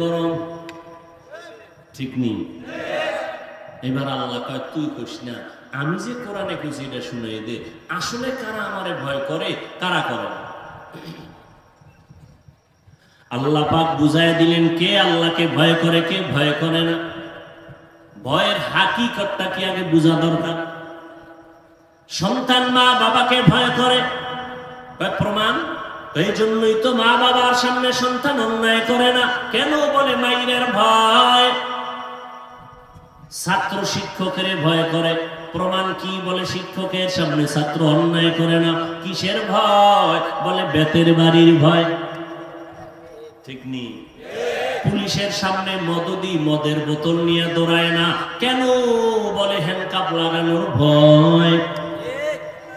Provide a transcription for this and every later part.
গরম। ঠিক নেই। এবার আল্লাহ কয়, তুই করিস না। আমি যে কোরআনে কইছি, এটা শুনে দে। আসলে কারা আমারে ভয় করে, কারা করে আল্লাহ পাক বুঝায় দিলেন, কে আল্লাহকে ভয় করে, কে ভয় করে না? ভয়ের হাকিকতটা কি আগে বোঝা দরকার? সন্তান মা বাবাকে ভয় করে? প্রমাণ এই জন্যই তো মা বাবার সামনে সন্তান অন্যায় করে না। কেন বলে মাইনের ভয়? ছাত্র শিক্ষকের ভয় করে। প্রমাণ কি বলে শিক্ষকের সামনে? ছাত্র অন্যায় করে না। কিসের ভয়? বলে বেতের বাড়ির ভয়। ঠিক নেই পুলিশের সামনে মদদি মদের বোতল নিয়ে দৌড়ায় না। কেন বলে হ্যান্ডকাপ লাগানোর ভয়?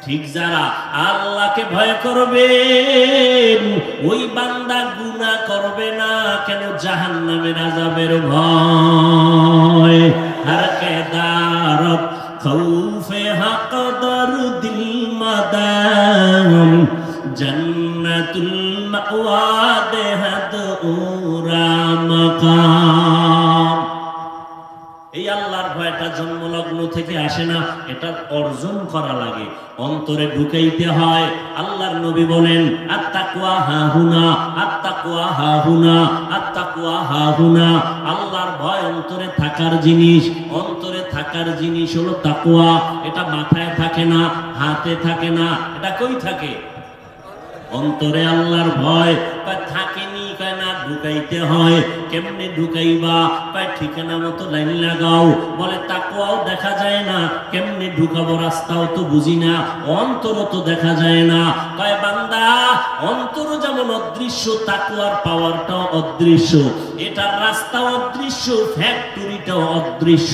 ঠিক যারা আল্লাহকে ভয় করবে, ওই বান্দা গুনাহ করবে না, কেন জাহান নামের আজাবের ভয়? হরকে দারত খৌফে দিল মাদাম উরা মাকাম। থেকে আসে না, এটা অর্জন করা লাগে। অন্তরে ঢুকাইতে হয়, আল্লাহর নবী বলেন, আত্তাকুয়া হাহুনা আত্তাকুয়া হাহুনা আত্তাকুয়া হাহুনা। আল্লাহর ভয় অন্তরে থাকার জিনিস, অন্তরে থাকার জিনিস হলো তাকুয়া। এটা মাথায় থাকে না, হাতে থাকে না, এটা কই থাকে? অন্তরে আল্লাহর ভয়, কয় থাকেনি, কয় না, ঢুকাইতে হয়। কেমনে ঢুকাইবা? ঠিকানা মতো লাইন লাগাও। বলে দেখা যায় না, কেমনে ঢুকাবো রাস্তাও তো বুঝি না অন্তর তো দেখা যায় না। কয় বান্দা, অন্তর যেমন অদৃশ্য তাকুয়ার পাওয়ারটাও অদৃশ্য। অদৃশ্য ফ্যাক্টরিটাও অদৃশ্য।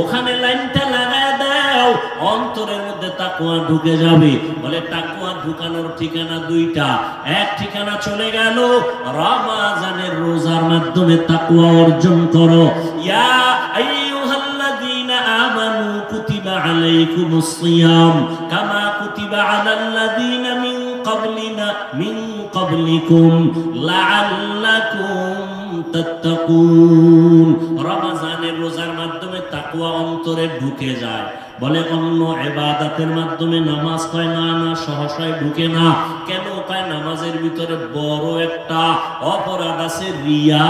ওখানে লাইনটা লাগায় দাও, অন্তরের মধ্যে তাকুয়া ঢুকে যাবে। বলে তাকুয়া ঢুকানোর ঠিকানা দুইটা। এক ঠিকানা চলে গেল, রমাজানের রোজার মাধ্যমে তাকুয়া অর্জন করো। ইয়া কুতিবা আলাইকুমুস সিয়াম কামা কুতিবা আলাল্লাযীনা মিন ক্বাবলিনা, মিন ক্বাবলিকুম লাআল্লাকুম তাত্তাকুন। রমাজানের রোজার মাধ্যমে তাকুয়া অন্তরে ঢুকে যায়। বলে, অন্য এবাদাতের মাধ্যমে নামাজ কয়, না না, সহসায় ঢুকে না। কেন কয়, নামাজের ভিতরে বড় একটা অপরাধ আছে, রিয়া।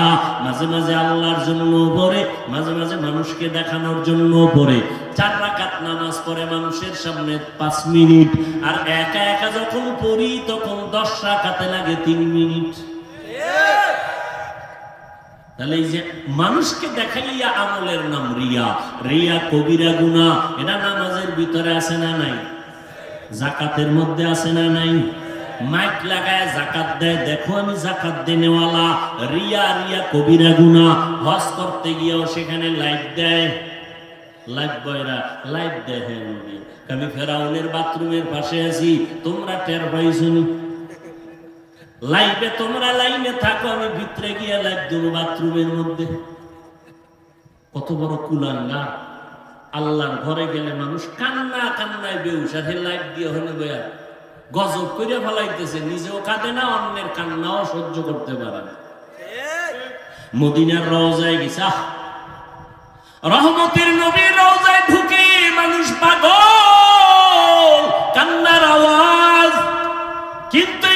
মাঝে মাঝে আল্লাহর জন্য পড়ে, মাঝে মাঝে মানুষকে দেখানোর জন্য পড়ে। চার রাকাত নামাজ পড়ে মানুষের সামনে পাঁচ মিনিট, আর একা একা যখন পড়ি, তখন দশ রাকাতে লাগে তিন মিনিট। তাহলে এই যে মানুষকে দেখাইয়া আমলের নাম রিয়া। রিয়া কবিরা গুনা এটা নামাজের ভিতরে আছে না নাই? জাকাতের মধ্যে আছে না নাই? মাইক লাগায় জাকাত দেয়। দেখো আমি জাকাত দেনেওয়ালা। রিয়া রিয়া কবিরা গুনা হজ করতে গিয়েও সেখানে লাইট দেয়। লাইট বয়রা, লাইট দেয় হ্যাঁ আমি ফেরাউনের বাথরুমের পাশে আছি। তোমরা টের পাইছনি লাইভে তোমরা লাইনে থাকো, আমি ভিতরে গিয়ে লাইভ দেবো বাথরুমের মধ্যে। কত বড় কুলাঙ্গা আল্লাহর ঘরে গেলে মানুষ কান্না কান্নায় বেউস আর লাইভ দিয়ে হলে বয়া গজব করে ফেলাইতেছে, নিজেও কাঁদে না, অন্যের কান্নাও সহ্য করতে পারে মদিনার রওজায় গেছে! রহমতের নবীর রওজায় ঢুকে মানুষ পাগল, কান্নার আওয়াজ। কিন্তু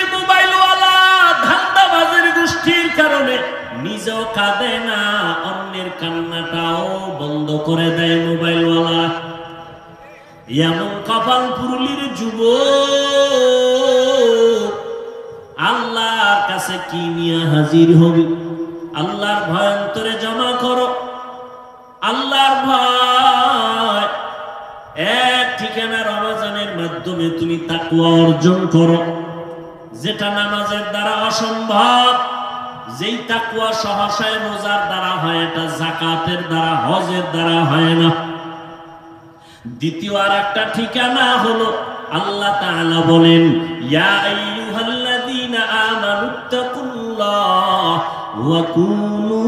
কারণে নিজেও কাঁদে না, অন্যের কান্নাটাও বন্ধ করে দেয় মোবাইলওয়ালা। এমন কপাল পুরুলির যুব আল্লাহর কাছে কি নিয়ে হাজির হবে? আল্লাহর জমা করো। আল্লাহর ভয়, এক ঠিকানা রমাজানের মাধ্যমে তুমি তাকুয়া অর্জন করো। যেটা নামাজের দ্বারা অসম্ভব। যেই তাকুয়া সহসায় রোজার দ্বারা হয়, এটা জাকাতের দ্বারা, হজের দ্বারা হয় না। দ্বিতীয় আর একটা ঠিকানা হলো, আল্লাহ তাআলা বলেন, ইয়া আইয়ুহাল্লাযীনা আমানুত্তাকুল্লাহ ওয়া কুনু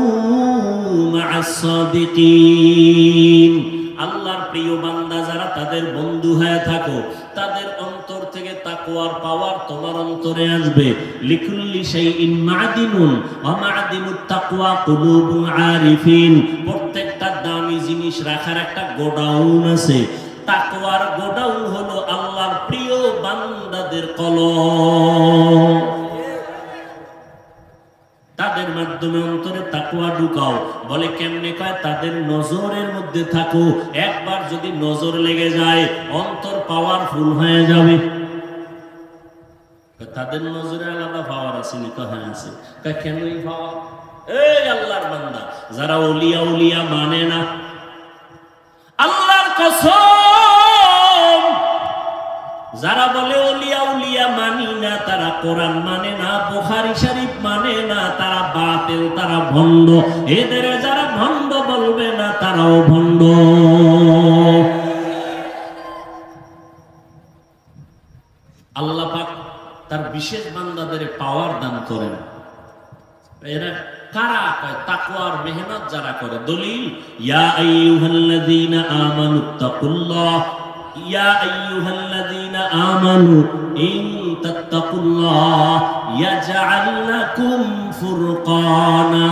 মা'আস সাদিকিন। আল্লাহর প্রিয় বান্দা, যারা তাদের বন্ধু হয়ে থাকো তাকওয়ার পাওয়ার তোমার অন্তরে আসবে। লিকুল্লি শাইইন মা'দিনুন, ওয়া মা'দিনুত তাকওয়া কুলুবুল আরিফিন। প্রত্যেকটা দামি জিনিস রাখার একটা গোডাউন আছে। তাকওয়ার গোডাউন হলো আল্লাহর প্রিয় বান্দাদের কলম। তাদের মাধ্যমে অন্তরে তাকুয়া ঢুকাও। বলে কেমনে কয়? তাদের নজরের মধ্যে থাকো। একবার যদি নজর লেগে যায়, অন্তর পাওয়ারফুল হয়ে যাবে। তাদের নজরে আলাদা পাওয়ার আছে নি হ্যাঁ আছে। কয় কেন পাওয়ার এই আল্লাহর বান্দা, যারা ওলিয়া উলিয়া মানে না। আল্লাহর কসম, যারা বলে ওলিয়া উলিয়া মানি না, তারা কোরআন মানে না, বুখারী শরীফ মানে না, তারা বাতিল তারা ভণ্ড। এদের যারা ভণ্ড বলবে না, তারাও ভণ্ড। যারা করে দলিল, ইয়া আইয়ুহাল্লাযীনা আমানুত্তাকুল্লাহ ইয়া আইয়ুহাল্লাযীনা আমানু ইন তাত্তাকুল্লাহ, ইয়াজআল লাকুম ফুরকানা।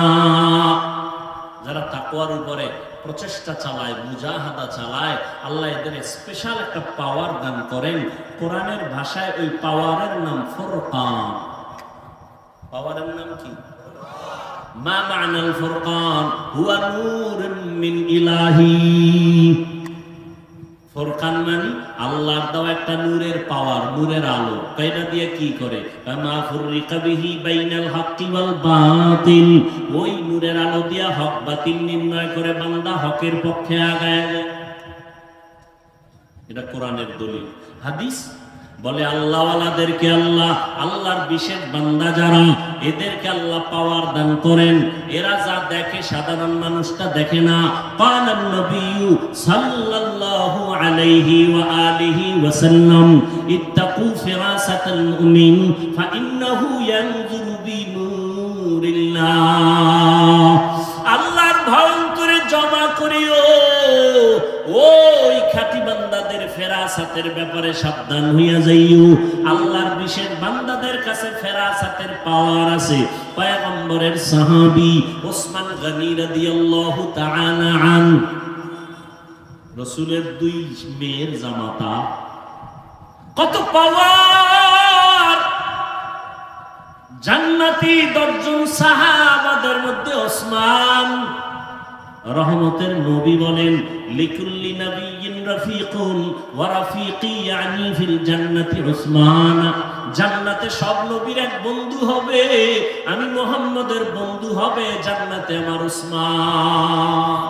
যারা তাকওয়ার উপরে প্রচেষ্টা চালায়, মুজাহাদা চালায়, আল্লাহ এদের স্পেশাল একটা পাওয়ার দান করেন। কোরআনের ভাষায় ওই পাওয়ারের নাম ফুরকান। পাওয়ারের নাম কি? মা মানাল ফুরকান, হুয়া নূরুন মিন ইলাহি। ফোরকান মানে আল্লাহর দেওয়া একটা নূরের পাওয়ার, নূরের আলো। এটা দিয়ে কি করে? মা ফুররিকা বাইনাল হাক্কি বাতিল। ওই নূরের আলো দিয়া হক বাতিল নির্ণয় করে বান্দা হকের পক্ষে আগায় যায়। এটা কোরআনের দলিল। হাদিস বলে, আল্লাহওয়ালাদেরকে আল্লাহ, আল্লাহর বিশেষ বান্দা যারা, এদেরকে আল্লাহ পাওয়ার দান করেন। এরা যা দেখে, সাধারণ মানুষটা দেখে না। পালন নবিয়ু সাল্লাল্লাহু আলাইহি ওয়া আলিহি ওয়া সাল্লাম ইত্তাকু ফিরাসাতাল মুমিন ফা ইন্নাহু ইয়ানজুরু বিনুরিল্লাহ। ফেরাসাতের ব্যাপারে সাবধান হইয়া যাইও। আল্লাহর বিশেষ বান্দাদের কাছে ফেরাসাতের পাওয়ার আছে। পয়গম্বরের সাহাবী ওসমান গনি রাদিয়াল্লাহু তাআলা আন। রসুলের দুই মেয়ের জামাতা। কত পাওয়ার! জান্নাতি দশজন সাহাবাদের মধ্যে ওসমান রহমতের নবী বলেন, লিকুল্লি নবিয়িন রাফিকুন ওয়া রাফিকি ইয়ানি ফিল জান্নাতি উসমান। জান্নাতে সব নবীর এক বন্ধু হবে, আমি মোহাম্মদের বন্ধু হবে জান্নাতে আমার উসমান।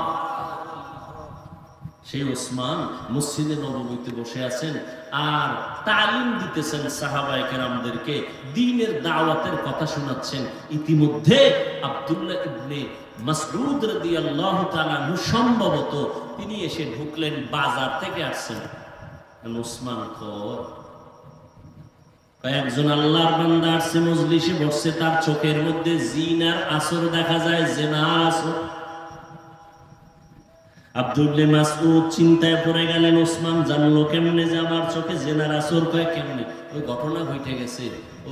সেই ওসমান মসজিদে নবমীতে বসে আছেন আর তালিম দিতেছেন সাহাবায়ে কেরামদেরকে দ্বীনের দাওয়াতের কথা শোনাচ্ছেন। ইতিমধ্যে আব্দুল্লাহ ইবনে মাসউদ রাদিয়াল্লাহু তাআলা সম্ভবত তিনি এসে ঢুকলেন বাজার থেকে আসছেন। ওসমান কর। কয়েকজন আল্লাহর বান্দা আসছে, মজলিসে বসছে, তার চোখের মধ্যে জিনার আসর দেখা যায় জেনার আসর। আব্দুল্লে মাসউদ চিন্তায় পড়ে গেলেন, ওসমান জানলো কেমনে যে আমার চোখে জেনার আসর কয় কেমনে? ওই ঘটনা ঘটে গেছে।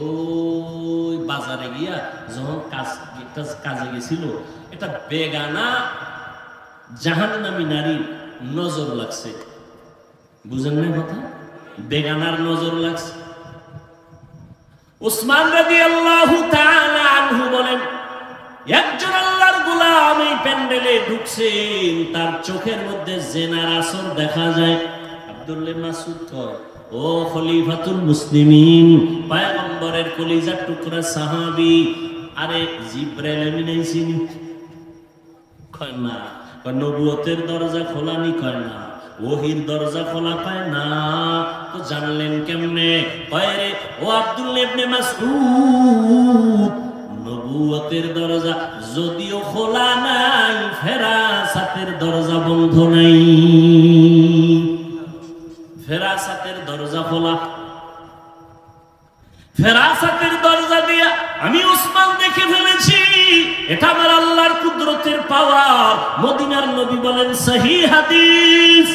ওই বাজারে গিয়া যখন কাজ, একটা কাজে গেছিল এটা বেগানা জাহান্নামী নারীর নজর লাগছে। বুঝেন না কথা? বেগানার নজর লাগছে। উসমান রাদিয়াল্লাহু তাআলা আনহু বলেন, একজন আল্লাহর এই প্যান্ডেলে ঢুকছেন তার চোখের মধ্যে জেনার আসর দেখা যায়। আব্দুল্লাহ মাসুদ কয়, ও খলিফাতুল মুসলিমিন, পয়গম্বরের কলিজার টুকরা সাহাবী, আরে জিব্রাইল আইছিনি কয়, না। নবুয়তের দরজা খোলানি কয় না, ওহির দরজা খোলা পায় না। তো জানলেন কেমনে? কয়, রে, ও আব্দুল নবুয়তের দরজা যদিও খোলা নাই, ফেরাসাতের দরজা বন্ধ নাই। ফেরাসাতের দরজা খোলা। ফেরাসাতের দরজা দিয়া আমি উসমান দেখে ফেলেছি, এটা আমার আল্লাহর কুদরতের মদিনার নবী বলেন, সহি হাদিস।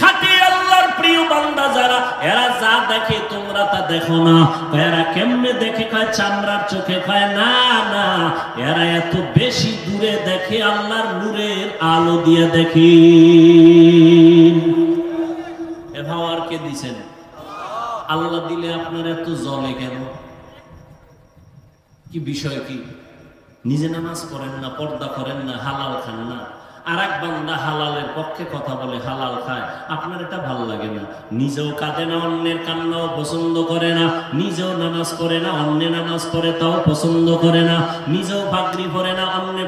খাটি আল্লাহর প্রিয় বান্দা যারা, এরা যা দেখে তোমরা তা দেখো না। এরা কেমনে দেখে কয়, চামড়ার চোখে না না এরা এত বেশি দূরে দেখে আল্লাহর নূরের আলো দিয়ে দেখি। এভাওয়ার কে দিছেন? আল্লাহ দিলে আপনার এত জলে কেন? কি বিষয় কি? নিজে নামাজ করেন না, পর্দা করেন না, হালাল খান না? আর এক বান্দা হালালের পক্ষে কথা বলে, হালাল খায়। আপনার এটা ভালো লাগে না। নিজেও কাঁদে না, অন্যের পছন্দ করে না। নিজেও নামাজ না, অন্য নামাজ তাও পছন্দ করে না। নিজেও পরে না, অন্য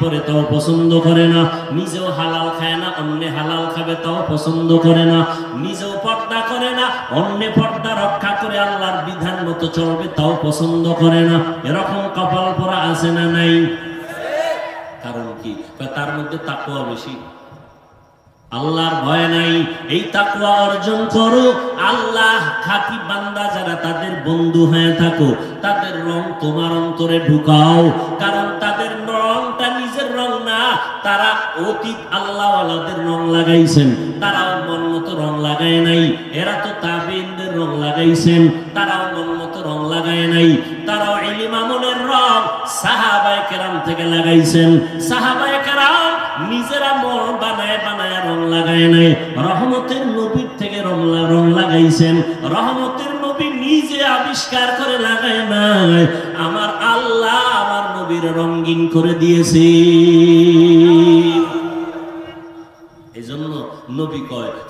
পরে তাও পছন্দ করে না। নিজেও হালাল খায় না, অন্য হালাল খাবে তাও পছন্দ করে না। নিজেও পর্দা করে না, অন্য পর্দা রক্ষা করে আল্লাহর বিধান মতো চলবে তাও পছন্দ করে না। এরকম কপাল পরা আছে না নাই? কি? তার মধ্যে তাকুয়া বেশি। আল্লাহর ভয় নাই, এই তাকুয়া অর্জন করো। আল্লাহ খাঁটি বান্দা যারা তাদের বন্ধু হয়ে থাকো, তাদের রং তোমার অন্তরে ঢুকাও। কারণ তাদের রংটা নিজের রং না, তারা অতীত আল্লাহওয়ালাদের রং লাগাইছেন। তারাও মন মতো রং লাগায় নাই। এরা তো তাবিনদের রং লাগাইছেন, তারাও মন মতো রং লাগায় নাই। তারাও ইলিম আমলের রং সাহাবায়ে কেরাম থেকে লাগাইছেন। সাহাবায়ে কেরাম নিজেরা মন বানায় বানায় রং লাগায় নাই। রহমতের নবীর থেকে রং রং লাগাইছেন। রহমতের নবী নিজে আবিষ্কার করে লাগায় নাই। আমার আল্লাহ আমার নবীর রঙিন করে দিয়েছে।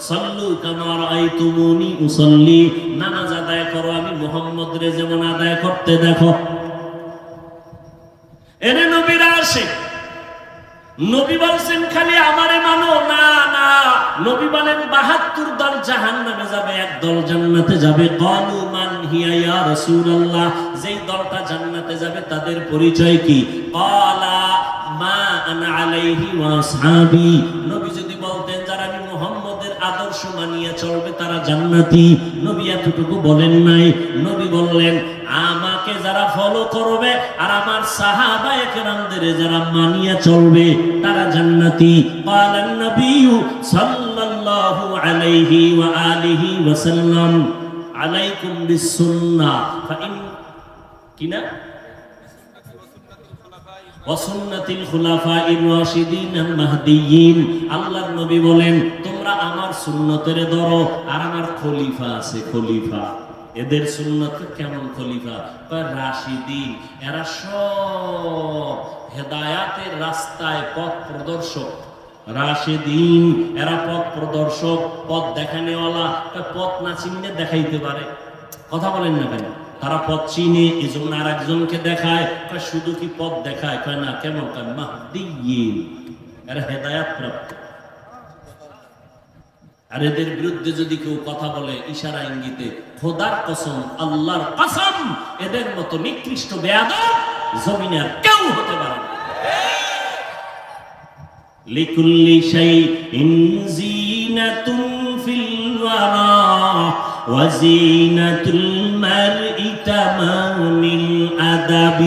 সল্লু কামার আই তুমুনি উসল্লি আদায় করো, আমি মোহাম্মদ রে যেমন আদায় করতে দেখো। এনে নবীরা আসে। নবী বলছেন, খালি আমারে মানো? না না। নবী বলেন, বাহাত্তর দল জাহান নামে যাবে, এক দল জান্নাতে যাবে। কলু মান হিয়া যেই দলটা জান্নাতে যাবে, তাদের পরিচয় কি? মা আনা আলাইহি ওয়া আসহাবি। মানিয়ে চলবে তারা জান্নাতি নবী এতটুকু বলেন নাই নবী বললেন আমাকে যারা ফলো করবে আর আমার সাহাবায়ে কেরামদের যারা মানিয়ে চলবে তারা জান্নাতি قال النبي صلى الله عليه وآله وسلم عليكم بالسنة فإن কিনা আল্লাহর নবী বলেন, তোমরা আমার ধরো আর আমার খলিফা আছে খলিফা। এদের সুন্নত কেমন খলিফা? রাশিদিন। এরা সব হেদায়াতের রাস্তায় পথ প্রদর্শক। রাশিদিন, এরা পথ প্রদর্শক, পথ দেখানেওয়ালা। পথ না চিনলে দেখাইতে পারে। কথা বলেন না কেন? তারা পথ চিনে এজন আর একজনকে দেখায় শুধু কি পথ দেখায়? কয়, না, কেমন? কয় মাহদিয়ীন হেদায়াত আর এদের বিরুদ্ধে যদি কেউ কথা বলে, ইশারা ইঙ্গিতে, খোদার কসম, আল্লাহর কসম, এদের মতো নিকৃষ্ট বেয়াদ জমিনে আর কেউ হতে পারে না। লিকুল্লি শাইইন জিনাতুন ফিল ওয়ারা। وزينة المرء تمام الأدب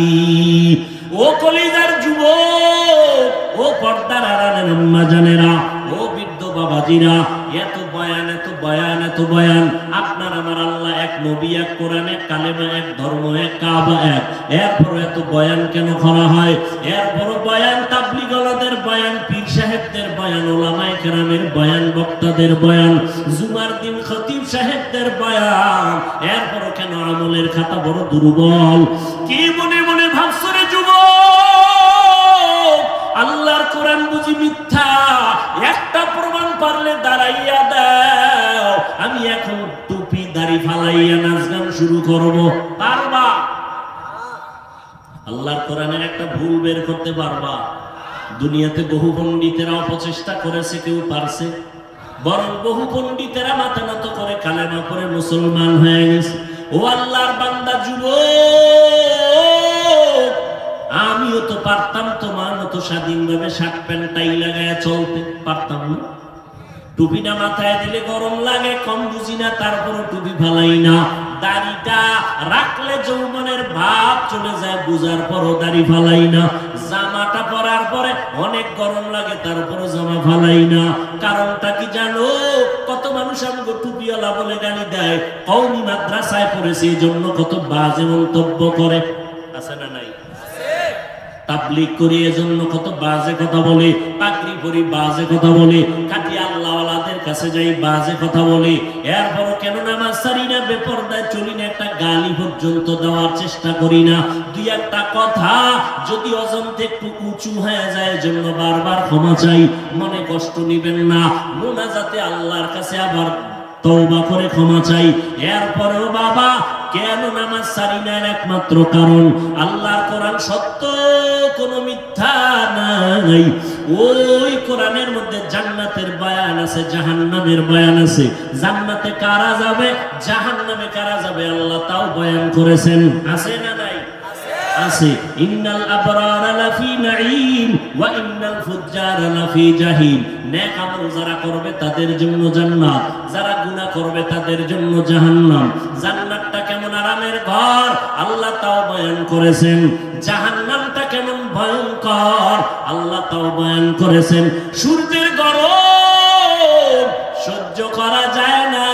ও কলিজার যুবক ও পর্দার আড়ালের আম্মা জানেরা ও বৃদ্ধ বাবাজিরা এত বয়ান এত বয়ান এত বয়ান আপনার আমার আল্লাহ এক নবী এক কোরআন এক কালেমা এক ধর্ম এক কাবা এক এরপর এত বয়ান কেন করা হয় এরপর বয়ান তাবলিগলাদের বয়ান পীর সাহেবদের বয়ান ওলামায়ে কেরামের বয়ান, বক্তাদের বয়ান, জুমার দিন খতিব সাহেবদের বয়ান। এরপর কেন আমলের খাতা বড় দুর্বল? কি মনে মনে ভাবছরে যুবক? আল্লাহর কোরআন বুঝি মিথ্যা। একটা প্রমাণ পারলে দাঁড়াইয়া দাও। আমি এখন টুপি, দাড়ি ফালাইয়া নাচ গান শুরু করব। পারবা? আল্লাহর কোরআনের একটা ভুল বের করতে পারবা। দুনিয়াতে বহু পণ্ডিতেরা অপচেষ্টা করেছে, কেউ পারছে। বরং বহু পণ্ডিতেরা মাথা নত করে, কালেমা করে মুসলমান হয়ে গেছে। ও আল্লাহর বান্দা যুব আমিও তো পারতাম তোমার মতো স্বাধীনভাবে শার্ট প্যান্ট টাই লাগায় চলতে। পারতাম না। টুপিটা মাথায় দিলে গরম লাগে, কম বুঝি না, তারপরও টুপি ফালাই না। দাড়িটা রাখলে যৌবনের ভাব চলে যায়, বুঝার পরও দাড়ি ফালাই না। জামাটা পরার পরে অনেক গরম লাগে, তারপরও জামা ফালাই না। কারণটা কি জানো? কত মানুষ আমাকে টুপিওয়ালা বলে গালি দেয় কৌমি মাদ্রাসায় পড়েছে এই জন্য কত বাজে মন্তব্য করে। আছে না নাই? তাবলিগ করি, এজন্য কত বাজে কথা বলে পাকড়ি পরি, বাজে কথা বলে, কাটি আল্লাহওয়ালাদের কাছে যাই বাজে কথা বলি। এরপরও কেন নামাজ সারি না, বেপরদায় চলি না, একটা গালি পর্যন্ত দেওয়ার চেষ্টা করি না। দুই একটা কথা যদি অজন্তে একটু উঁচু হয়ে যায়, জন্য বারবার ক্ষমা চাই। মনে কষ্ট নিবেন না। মোনাজাতে আল্লাহর কাছে আবার তওবা করে ক্ষমা চাই। এরপরেও বাবা, কেন নামাজ সারি না একমাত্র কারণ? আল্লাহর কোরআন সত্য, কোনো মিথ্যা নাই। ওই কোরআনের মধ্যে জান্নাতের বয়ান আছে, জাহান্নামের বয়ান আছে। জান্নাতে কারা যাবে? জাহান্নামে কারা যাবে? আল্লাহ তাও বয়ান করেছেন। আছে না নাই? আছে। ইন্নাল আবরারা লাফি নাঈম ওয়া ইন্নাল ফুজ্জারা লাফি জাহিম। নেক আমল যারা করবে তাদের জন্য জান্নাত, যারা গুনাহ করবে তাদের জন্য জাহান্নাম। জান্নাতটা কেমন আরামের ঘর? আল্লাহ তাও বয়ান করেছেন, জাহান্নামটা কেমন ভয়ঙ্কর? আল্লাহ তাও বয়ান করেছেন, সূর্যের গরম সহ্য করা যায় না।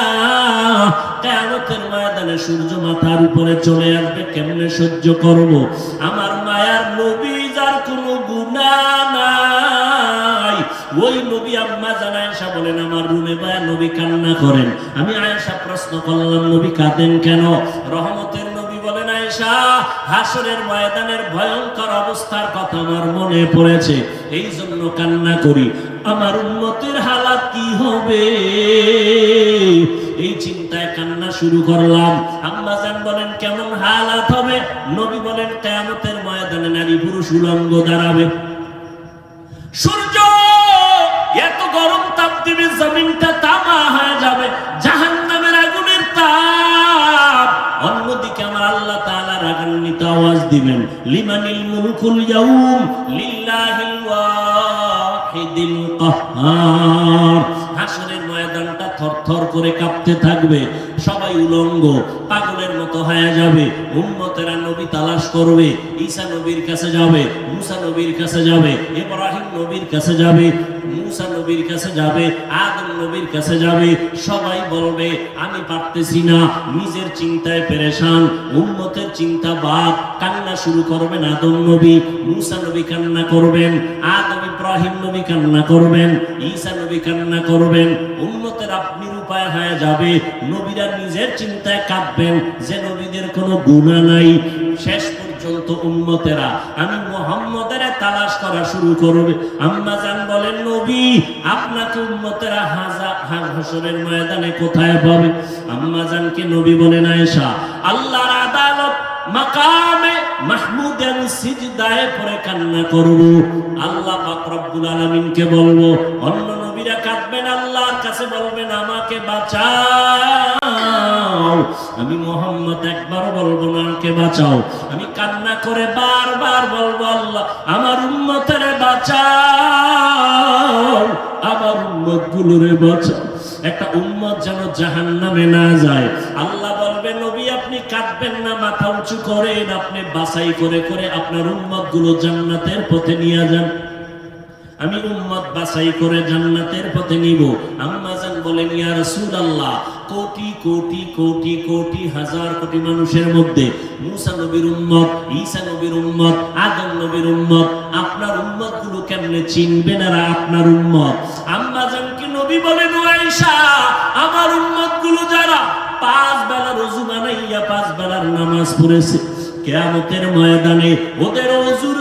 কেয়ামতের ময়দানে সূর্য মাথার উপরে চলে আসবে, কেমনে সহ্য করব? আমার মায়ার নবী যার কোনো গুণা নাই। ওই নবী আম্মা জান আয়েশা বলেন, আমার রুমে বায়া নবী কান্না করেন। আমি আয়েশা প্রশ্ন করলাম, নবী কাঁদেন কেন? রহমতের নবী বলেন, আয়েশা, হাসরের ময়দানের ভয়ঙ্কর অবস্থার কথা আমার মনে পড়েছে এই জন্য কান্না করি। আমার উন্নতির হালাত কি হবে? এই চিন্তায় কান্না শুরু করলাম। আম্মা জান বলেন, কেমন হালাত হবে? নবী বলেন, কেয়ামতের ময়দানে নারী পুরুষ উলঙ্গ দাঁড়াবে। সূর্য জমিনটা তামা হয়ে যাবে, জাহান্নামের আগুনের তাপ। অন্যদিকে আমার আল্লাহ তাআলা রাগান্বিত আওয়াজ দিবেন, লিমানিল মুলকুল ইয়াউম লিল্লাহিল ওয়াহিদিল কাহ্হার হাসরের ময়দানটা থরথর করে কাঁপতে থাকবে, সবাই উলঙ্গ, পাগলের মতো হয়ে যাবে, উম্মতেরা নবী তালাশ করবে, ঈসা নবীর কাছে যাবে মুসা নবীর কাছে যাবে, ইব্রাহিম নবীর কাছে যাবে, মুসা নবীর কাছে যাবে, আদম নবীর কাছে যাবে, সবাই বলবে, আমি পারতেছি না, নিজের চিন্তায় পেরেশান, উম্মতের চিন্তা বাদ কান্না শুরু করবেন আদম নবী, মুসা নবী কান্না করবেন, আদম ইব্রাহিম নবী কান্না করবেন, ঈসা নবী কান্না করবেন, উম্মতের আপনি উপায় হয়ে যাবে, নবীরা নিজের চিন্তায় কাঁদবেন, যে নবীদের কোনো গুণা নাই, শেষ পর্যন্ত উম্মতেরা। আমি মোহাম্মদের তালাশ করা শুরু করবে। আম্মা জান বলেন, নবী, আপনাকে উম্মতেরা হাজা হাসরের ময়দানে কোথায় পাবে? আম্মা জানকে নবী বলেন, আয়েশা, আল্লাহর আদালত মাকামে মাহমুদ আমি সিজদায় পরে কান্না করব। আল্লাহ পাক রব্বুল বলব, অন্য নবীরা কাঁদবেন, আল্লাহর কাছে বলবেন, আমাকে বাঁচাও। আমি মোহাম্মদ একবার বলব না, আমাকে বাঁচাও। আমি কান্না করে বারবার বলব, আল্লাহ, আমার উম্মতের বাঁচাও। আমার উম্মত গুলোরে বাঁচাও। একটা উম্মত যেন জাহান নামে না যায়। আল্লাহ বলবে, নবী, আপনি কাঁদবেন না, মাথা উঁচু করেন, আপনি বাছাই করে করে আপনার উম্মতগুলো জান্নাতের পথে নিয়ে যান। আমি উম্মত বাছাই করে জান্নাতের পথে নিব। আম্মা জান বলেন, ইয়া রাসূলুল্লাহ, কোটি কোটি কোটি কোটি, হাজার কোটি মানুষের মধ্যে মুসা নবীর উম্মত, ঈসা নবীর উম্মত, আদম নবীর উম্মত, আপনার উম্মতগুলো কেমনে চিনবেন আর আপনার উম্মত? আম্মা জান কি নবী বলেন আয়েশা, আমার উম্মতগুলো যারা পাঁচ বেলা রোজু বানাইয়া পাঁচ বেলার নামাজ পড়েছে, কেয়ামতের ময়দানে ওদের অজুর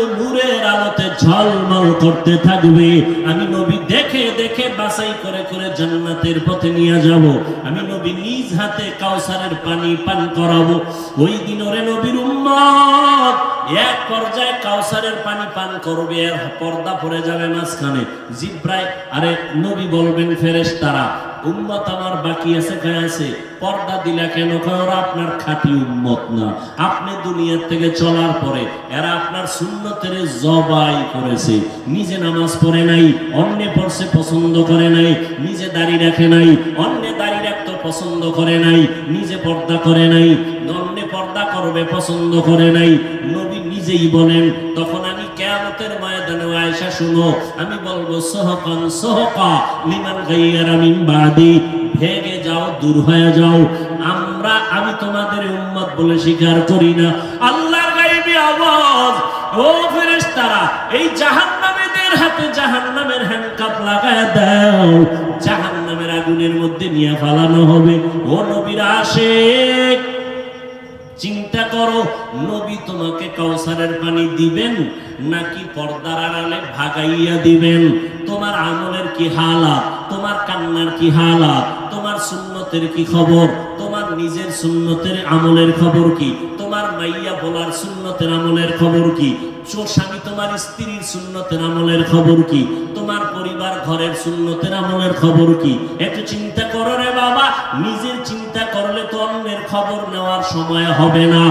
গুলো নূরের আলোতে ঝলমল করতে থাকবে। আমি নবী দেখে দেখে বাসাই করে করে জান্নাতের পথে নিয়ে যাব। আমি নবী নিজ হাতে কাউসারের পানি পান করাবো। ওই দিন ওরে নবীর উম্মত এক পর্যায়ে কাউসারের পানি পান করবে আর পর্দা পড়ে যাবে মাঝখানে। জিব্রাই আরে নবী বলবেন ফেরেশতারা, উম্মত আমার বাকি আছে কে আছে। পর্দা দিলা কেন কয় আপনার খাঁটি উম্মত না। আপনি দুনিয়ার থেকে চলার পরে এরা আপনার সুন্নতের জবাই করেছে। নিজে নামাজ পড়ে নাই, অন্যে পড়ছে পছন্দ করে নাই, নিজে দাড়ি রাখে নাই, অন্যে দাড়ি রাখতে পছন্দ করে নাই, নিজে পর্দা করে নাই, অন্যে পর্দা করবে পছন্দ করে নাই নিজেই বলেন, তখন আমি কেয়ামতের ময়দানে আয়েশা শুনো, আমি বলব, সহকান, সহকা, লিমান গাইয়ারা মিন বাদি, ভেগে যাও, দূর হয়ে যাও। আমরা, আমি তোমাদের উম্মত বলে স্বীকার করি না। আল্লাহর গাইবি আওয়াজ। ও ফেরেশতারা, এই জাহান্নামীদের হাতে জাহান্নামের হ্যান্ডকাপ লাগায় দাও। জাহান্নামের আগুনের মধ্যে নিয়ে ফালানো হবে। ও নবীর আশেক চিন্তা করো, নবী তোমাকে কাউসারের পানি দিবেন নাকি পর্দার আড়ালে ভাগাইয়া দিবেন? তোমার আমলের কি হালাত? তোমার কান্নার কি হালাত? তোমার সুন্নতের কি খবর? তোমার নিজের সুন্নতের আমলের খবর কি? তোমার মাইয়া বলার সুন্নতের আমলের খবর কি? স্বামী তোমার স্ত্রীর সুন্নতের আমলের খবর কি? তোমার পরিবার ঘরের সুন্নতের আমলের খবর কি? একটু চিন্তা করো রে বাবা, নিজের চিন্তা খবর নেওয়ার সময় হবে না।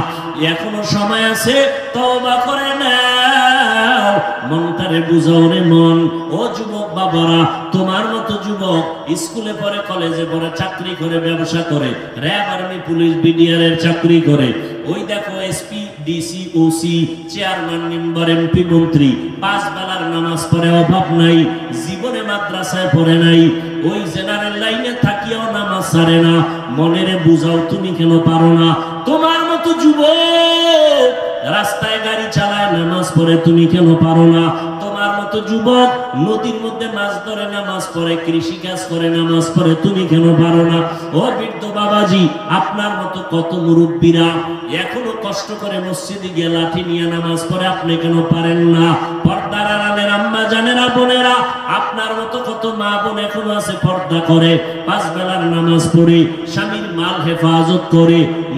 এখনও সময় আছে, তওবা করে নাও। মনটারে বুঝাও রে মন। ও যুবক বাবারা, তোমার মতো যুবক স্কুলে পড়ে, কলেজে পড়ে, চাকরি করে, ব্যবসা করে, র্যাব আর্মি, পুলিশ বিডিআর চাকরি করে। ওই দেখো SP, DC, OC, chairman, member, MP, মন্ত্রী, পাঁচ বেলার নামাজ পড়ে অভাব নাই, জীবনে মাদ্রাসায় পড়ে নাই। ওই জেনারেল লাইনে নামাজ ছাড়ে না। মনেরে বুঝাও তুমি কেন পারো না? তোমার মতো যুবক রাস্তায় গাড়ি চালায়, নামাজ পড়ে তুমি কেন পারো না? তোমার মতো যুবক নদীর মধ্যে মাছ ধরে, নামাজ পড়ে কৃষি কাজ করে, নামাজ পড়ে তুমি কেন পারো না? ও বৃদ্ধ বাবাজি, আপনার মতো কত মুরব্বীরা এখনও কষ্ট করে মসজিদে গিয়ে লাঠি নিয়ে নামাজ পড়ে, আপনি কেন পারেন না?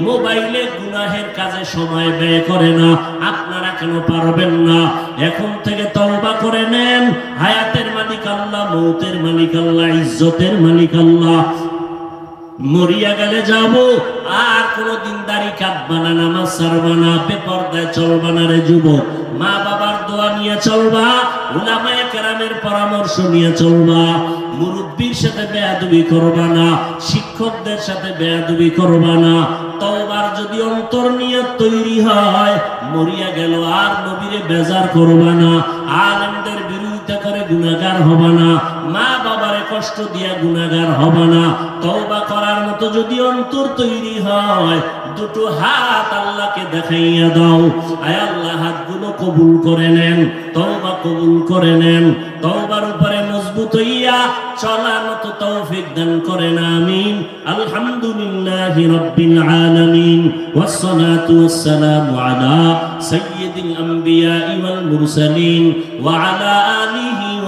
মোবাইলে গুনাহের কাজে সময় ব্যয় করে না, আপনারা কেন পারবেন না? এখন থেকে তওবা করে নেন, হায়াতের মালিক আল্লাহ, মৌতের মালিক আল্লাহ, ইজ্জতের মালিক আল্লাহ। মরিয়া গেলে যাব। আর কোনদিন দাড়ি কাটবা না, নামাজ ছাড়বা না, বেপর্দায় চলবা না রে যুবক। মা বাবার দোয়া নিয়ে চলবা, উলামায়ে কেরামের পরামর্শ নিয়ে চলবা। মুরব্বীর সাথে বেয়াদবি করবা না, শিক্ষকদের সাথে বেয়াদবি করবা না। তওবার যদি অন্তর নিয়ে তৈরি হয়, মরিয়া গেল আর নবীরে বেজার করবা না। আলেমদের বিরোধিতা গুনাহগার হবা না। মা বাবারে কষ্ট দিয়া গুনাহগার হবা না। তওবা করার মতো যদি অন্তর তৈরি হয়, দুটো হাত আল্লাহকে দেখাইয়া দাও। আয় আল্লাহ, হাতগুলো কবুল করে নেন, তওবা কবুল করে নেন। তওবার উপরে মজবুত হইয়া চলার মতো তৌফিক দান করেন, আমিন। আলহামদুলিল্লাহি রাব্বিল আলামিন। ওয়াসসালাতু ওয়াসসালামু আলা সাইয়্যিদিল আমবিয়া ওয়াল মুরসালিন। ওয়া আলা আলিহি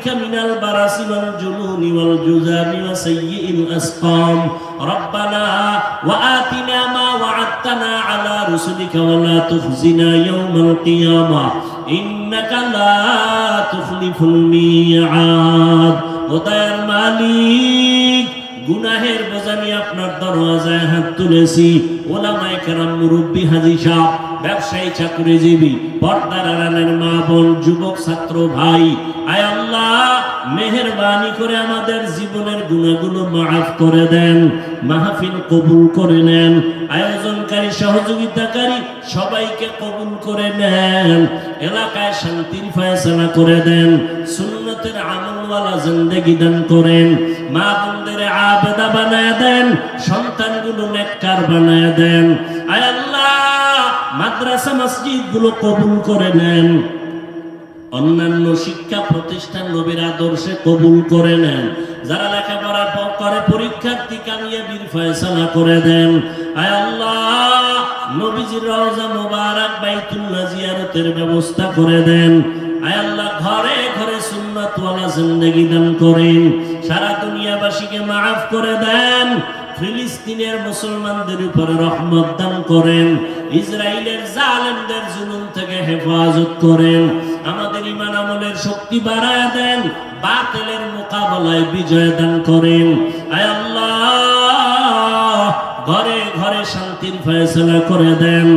نعوذ بك من البرس والجنون والجذام وسيء الأسقام ربنا وآتنا ما وعدتنا على رسلك ولا تخزنا يوم القيامة إنك لا تخلف الميعاد ওদায়ের মালিক গুনাহের বোঝানি আপনার দরওয়াজায় হাত তুলেছি ওলামায়ে কেরাম মুরব্বী হাজি সাহ ব্যবসায়ী চাকরিজীবী পর্দার আড়ালের মা বোন যুবক ছাত্র ভাই আয় আল্লাহ মেহেরবানি করে আমাদের জীবনের গুণাগুলো মাফ করে দেন, মাহফিল কবুল করে নেন, আয়োজনকারী, সহযোগিতাকারী সবাইকে কবুল করে নেন, এলাকায় শান্তির ফয়সালা করে দেন, সুন্নতের আমলওয়ালা জিন্দেগি দান করেন, মা বোনদের আবেদা বানায় দেন, সন্তানগুলো নেককার বানায় দেন। আয় আল্লাহ, মাদ্রাসা মসজিদগুলো কবুল করে নেন। অন্যান্য শিক্ষা প্রতিষ্ঠান নবীর আদর্শে কবুল করে নেন। যারা লেখাপড়া করে পরীক্ষার্থী কামিয়াবির ফয়সালা করে দেন। আয় আল্লাহ, নবীজির রওজা মোবারক বাইতুল্লাহ জিয়ারতের ব্যবস্থা করে দেন। আয় আল্লাহ, ঘরে ঘরে সুন্নাতওয়ালা জিন্দেগি দান করেন। সারা দুনিয়াবাসীকে মাফ করে দেন। ফিলিস্তিনের মুসলমানদের উপরে রহমত দান করেন। ইসরায়েলের জালেমদের জুলুম থেকে হেফাজত করেন। আমাদের ইমান আমলের শক্তি বাড়ায় দেন, বাতিলের মোকাবেলায় বিজয় দান করেন। আয় আল্লাহ, ঘরে ঘরে শান্তির ফয়সলা করে দেন।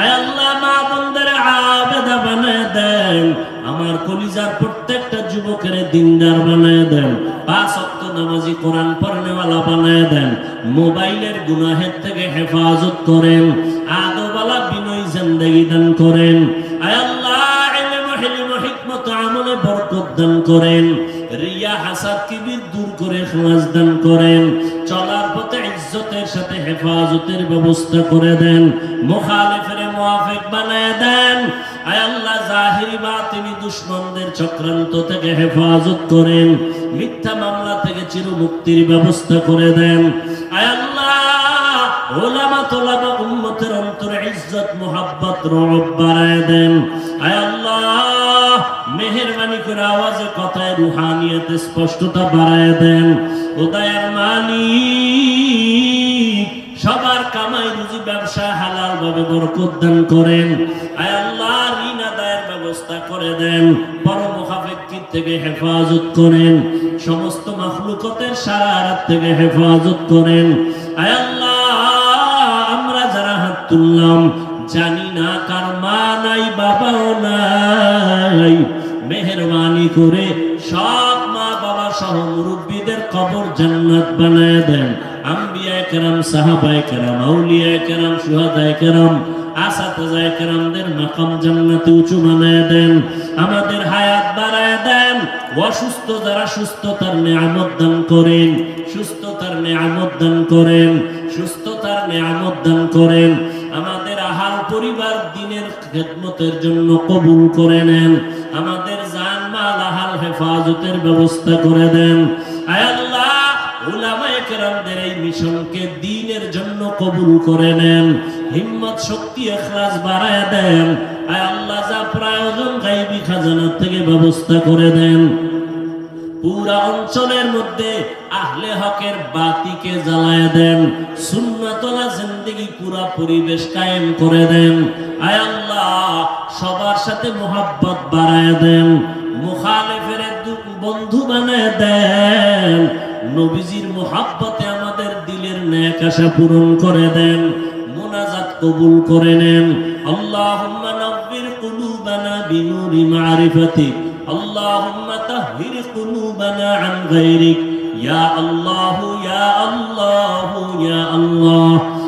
আয় আল্লাহ, মা বন্ধের আবেদা বানায় দেন। আমার কলিজার প্রত্যেকটা যুবকের দিনদার বানায় দেন। পাঁচ অক্ত নামাজি কোরআন পড়নেওয়ালা বানায় দেন। মোবাইলের গুনাহের থেকে হেফাজত করেন। আদোবালা বিনয় জিন্দেগি দান করেন। আয় করেন, রিয়া হাসাদ কিবির দূর করে খালাস দান করেন, চলার পথে ইজ্জতের সাথে হেফাজতের ব্যবস্থা করে দেন, মুখালিফের মুআফিক বানায় দেন। আয় আল্লাহ, জাহিরি বাতিনি দুশ্মনদের চক্রান্ত থেকে হেফাজত করেন, মিথ্যা মামলা থেকে চিরমুক্তির ব্যবস্থা করে দেন। আয় আল্লাহ, ওলামা তোলামা উম্মতের অন্তরে ইজ্জত, মোহাব্বত, রব বাড়ায় দেন। আয় আল্লাহ, মেহেরবানি করে আওয়াজে রুহানিয়তে স্পষ্টতা বাড়ায় দেন। উদয়ের মালিক, সবার কামাই, রুজি, ব্যবসা হালাল ভাবে বরকত দান করেন। আয় আল্লাহ, ঋণ আদায়ের ব্যবস্থা করে দেন। পরম মুখাফেক্ষির থেকে হেফাজত করেন। সমস্ত মাখলুকতের সারারাত থেকে হেফাজত করেন। আয় আল্লাহ, আমরা যারা হাত তুললাম, জানি না কার মা নাই, বাবাও নাই। মেহরবানি করে সব মা বাবা সহ মুরব্বীদের কবর জান্নাত বানায় দেন। আম্বিয়া কেরাম, সাহাবায় কেরাম আউলিয়া কেরাম সুহাদায় কেরাম সুস্থতার করেন। সুস্থতার দান করেন। সুস্থতার দান করেন। আমাদের আহার পরিবার দিনের খেদমতের জন্য কবুল করে নেন। হেফাজতের ব্যবস্থা করে দেন। পুরা জিন্দেগি পুরা পরিবেশ কায়েম করে দেন। আয় আল্লাহ, সবার সাথে মোহাব্বত বাড়ায় দেন। মুখালেফের বন্ধু বানায় দেন। নবীজির মোহাব্বতে আমাদের দিলের ন্যাক আশা পূরণ করে দেন। মোনাজাত কবুল করে নেন। আল্লাহুম্মা নাব্বির কুলুবানা আল্লাহ।